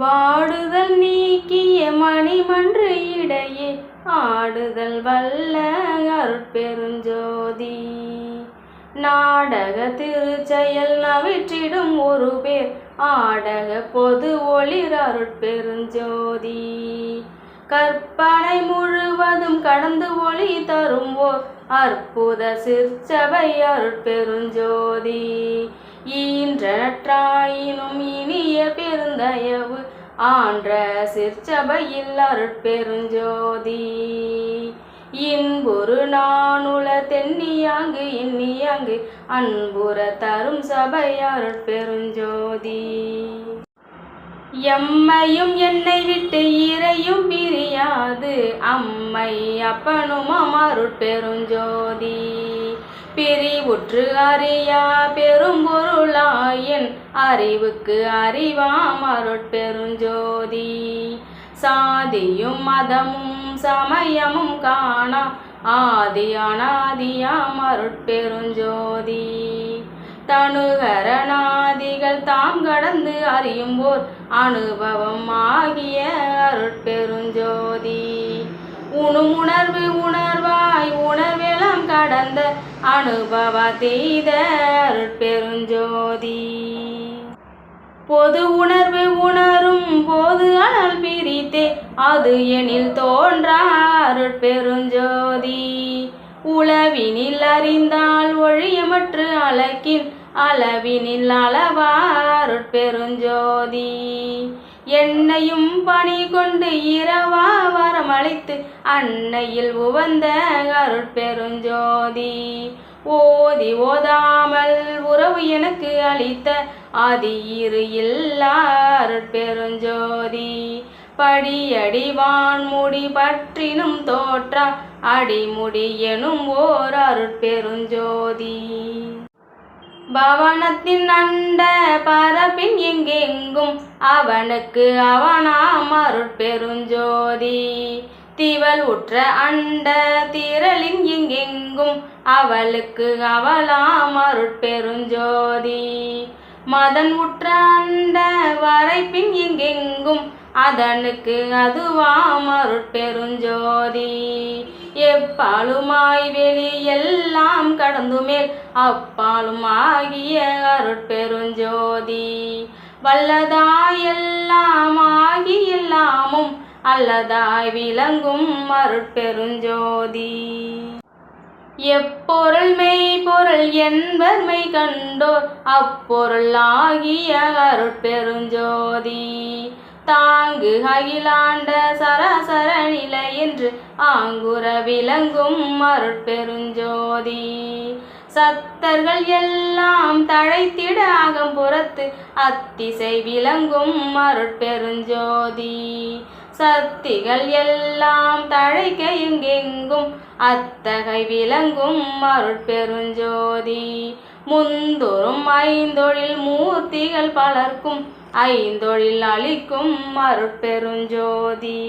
வாடுதல் நீக்கிய மணிமன்று இடையே ஆடுதல் வல்ல அருட்பெருஞ்சோதி. நாடக திருச்செயல் நவிற்றிடும் ஒரு பேர் ஆடக பொது ஒளிர் அருட்பெருஞ்சோதி. கற்பனை முழுவதும் கடந்து ஒளி தரும் ஓர் அற்புத சிற்சபை அருட்பெருஞ்சோதி. ஈன்றற்றாயினும் இனிய தயவு ஆன்ற சிற்சபையில் அருட்பெருஞ்சோதி. இன்புரு நானுல தென்னியாங்கு எண்ணியாங்கு அன்புற தரும் சபை அருட்பெருஞ்சோதி. எம்மையும் என்னை விட்டு இறையும் பிரியாது அம்மை அப்பனும் அமருட்பெருஞ்சோதி பிரிவுற்று அறியா பெரும்பொருளாயின் அறிவுக்கு அறிவாம் அருட்பெருஞ்சோதி சாதியும் மதமும் சமயமும் காணா ஆதி அனாதியாம் அருட்பெருஞ்சோதி தனுகரநாதிகள் தாம் கடந்து அறியும்போர் அனுபவம் ஆகிய அருட்பெருஞ்சோதி உணுமுணர்வு உணர்வாய் உணர்வெல்லாம் கடந்த அனுபவ தீத அருட்பெருஞ்சோதி பொது உணர்வு உணரும் போது அனல் பிரித்தே அது எனில் தோன்றாருட்பெருஞ்சோதி உளவினில் அறிந்தால் ஒழியமற்று அழக்கின் அளவினில் அளவாருட்பெருஞ்சோதி என்னையும் பணி கொண்டு இரவா வரமளித்து அன்னையில் உவந்த அருட்பெருஞ்சோதி. ஓதி ஓதாமல் உறவு எனக்கு அளித்த ஆதி இரு பெருஞ்சோதி படியடி வான்முடி பற்றினும் தோற்றா அடிமுடி எனும் ஓர் அருட்பெருஞ்சோதி. பவனத்தின் அண்ட பரப்பின் எங்கே எங்கெங்கும் அவனுக்கு அவனாம் அருட்பெருஞ்சோதி. திவல் உற்ற அண்ட திரளின் இங்கெங்கும் அவளுக்கு அவளாம் அருட்பெருஞ்சோதி. மதன் உற்ற அண்ட வரைப்பின் எங்கெங்கும் அதனுக்கு அதுவாம் அருட்பெருஞ்சோதி. எப்பாலுமாய் வெளி எல்லாம் கடந்து மேல் அப்பாலும் அருட்பெருஞ்சோதி. வல்லதாயெல்லாம் ஆகி எல்லாமும் அல்லதாய் விளங்கும் அருட்பெருஞ்சோதி. எப்பொருள் மெய்பொருள் என்பர் மெய் கண்டோர் அப்பொருள் ஆகிய அருட்பெருஞ்சோதி. தாங்கு அகிலாண்ட சராசர நிலை என்று ஆங்குற விளங்கும் அருட்பெருஞ்சோதி. சத்தர்கள் எல்லாம் தழைத்திட அகம்புறத்து அத்திசை விளங்கும் அருட்பெருஞ்சோதி. சக்திகள் எல்லாம் தழைக்க எங்கெங்கும் அத்தகை விளங்கும் அருட்பெருஞ்சோதி. முந்தொரும் ஐந்தொழில் மூர்த்திகள் பலர்க்கும் ஐந்தொழில் அளிக்கும் அருட்பெருஞ்சோதி.